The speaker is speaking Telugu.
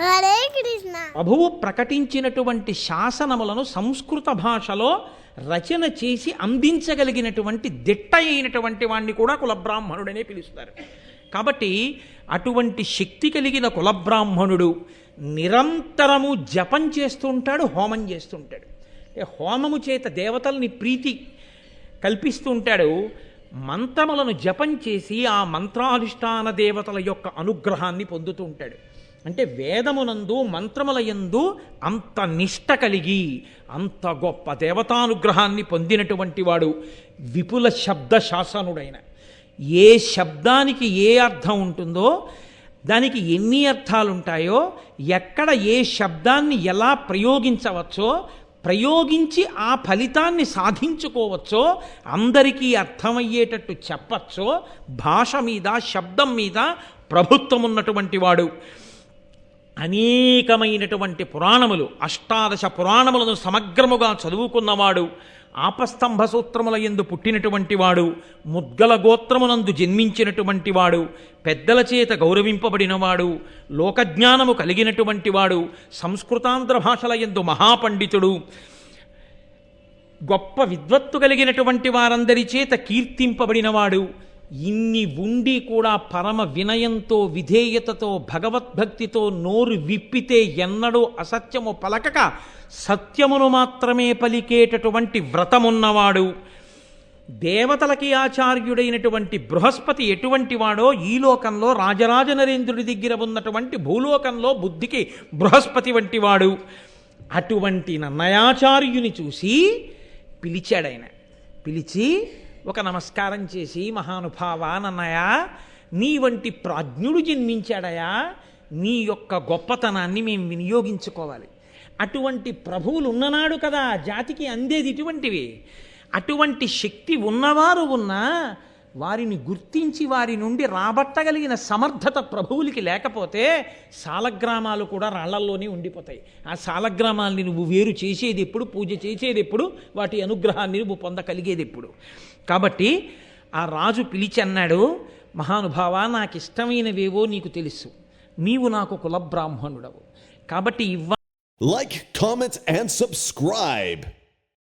హరే కృష్ణ. ప్రభువు ప్రకటించినటువంటి శాసనములను సంస్కృత భాషలో రచన చేసి అందించగలిగినటువంటి దిట్ట అయినటువంటి వాణ్ణి కూడా కులబ్రాహ్మణుడనే పిలుస్తారు. కాబట్టి అటువంటి శక్తి కలిగిన కులబ్రాహ్మణుడు నిరంతరము జపం చేస్తూ ఉంటాడు హోమం చేస్తుంటాడు. హోమము చేత దేవతల్ని ప్రీతి కల్పిస్తూ ఉంటాడు మంత్రములను జపం చేసి ఆ మంత్రాధిష్టాన దేవతల యొక్క అనుగ్రహాన్ని పొందుతూ ఉంటాడు అంటే వేదమునందు మంత్రముల యందు అంత నిష్ట కలిగి అంత గొప్ప దేవతానుగ్రహాన్ని పొందినటువంటి వాడు విపుల శబ్ద శాసనుడైన. ఏ శబ్దానికి ఏ అర్థం ఉంటుందో దానికి ఎన్ని అర్థాలుంటాయో ఎక్కడ ఏ శబ్దాన్ని ఎలా ప్రయోగించవచ్చో ప్రయోగించి ఆ ఫలితాన్ని సాధించుకోవచ్చో అందరికీ అర్థమయ్యేటట్టు చెప్పచ్చో భాష మీద శబ్దం మీద ప్రభుత్వం ఉన్నటువంటి వాడు. అనేకమైనటువంటి పురాణములు అష్టాదశ పురాణములను సమగ్రముగా చదువుకున్నవాడు ఆపస్తంభ సూత్రముల ఎందు పుట్టినటువంటి వాడు ముద్గల గోత్రమునందు జన్మించినటువంటి వాడు పెద్దల చేత గౌరవింపబడినవాడు లోకజ్ఞానము కలిగినటువంటి వాడు సంస్కృతాంధ్ర భాషల ఎందు మహాపండితుడు గొప్ప విద్వత్తు కలిగినటువంటి వారందరి చేత కీర్తింపబడినవాడు ఇన్ని ఉండి కూడా పరమ వినయంతో విధేయతతో భగవద్భక్తితో నోరు విప్పితే ఎన్నడూ అసత్యము పలకక సత్యమును మాత్రమే పలికేటటువంటి వ్రతమున్నవాడు. దేవతలకి ఆచార్యుడైనటువంటి బృహస్పతి ఎటువంటి వాడో ఈ లోకంలో రాజరాజ నరేంద్రుడి దగ్గర ఉన్నటువంటి భూలోకంలో బుద్ధికి బృహస్పతి వంటి వాడు. అటువంటి నన్నయాచార్యుని చూసి పిలిచాడు ఆయన పిలిచి ఒక నమస్కారం చేసి మహానుభావానన్నయా నీ వంటి ప్రాజ్ఞుడు జన్మించాడయా? నీ యొక్క గొప్పతనాన్ని మేము వినియోగించుకోవాలి. అటువంటి ప్రభువులు ఉన్ననాడు కదా జాతికి అందేది ఇటువంటివి. అటువంటి శక్తి ఉన్నవారు ఉన్నా వారిని గుర్తించి వారి నుండి రాబట్టగలిగిన సమర్థత ప్రభువులకి లేకపోతే సాలగ్రామాలు కూడా రాళ్ళల్లోనే ఉండిపోతాయి. ఆ సాలగ్రామాల్ని నువ్వు వేరు చేసేది ఎప్పుడు పూజ చేసేది ఎప్పుడు వాటి అనుగ్రహాన్ని నువ్వు పొందగలిగేది ఎప్పుడు. కాబట్టి ఆ రాజు పిలిచి అన్నాడు మహానుభావ నాకు ఇష్టమైనవేవో నీకు తెలుసు. నీవు నాకు కులబ్రాహ్మణుడవు. కాబట్టి ఇవ్వ లైక్ కామెంట్స్ అండ్ సబ్స్క్రైబ్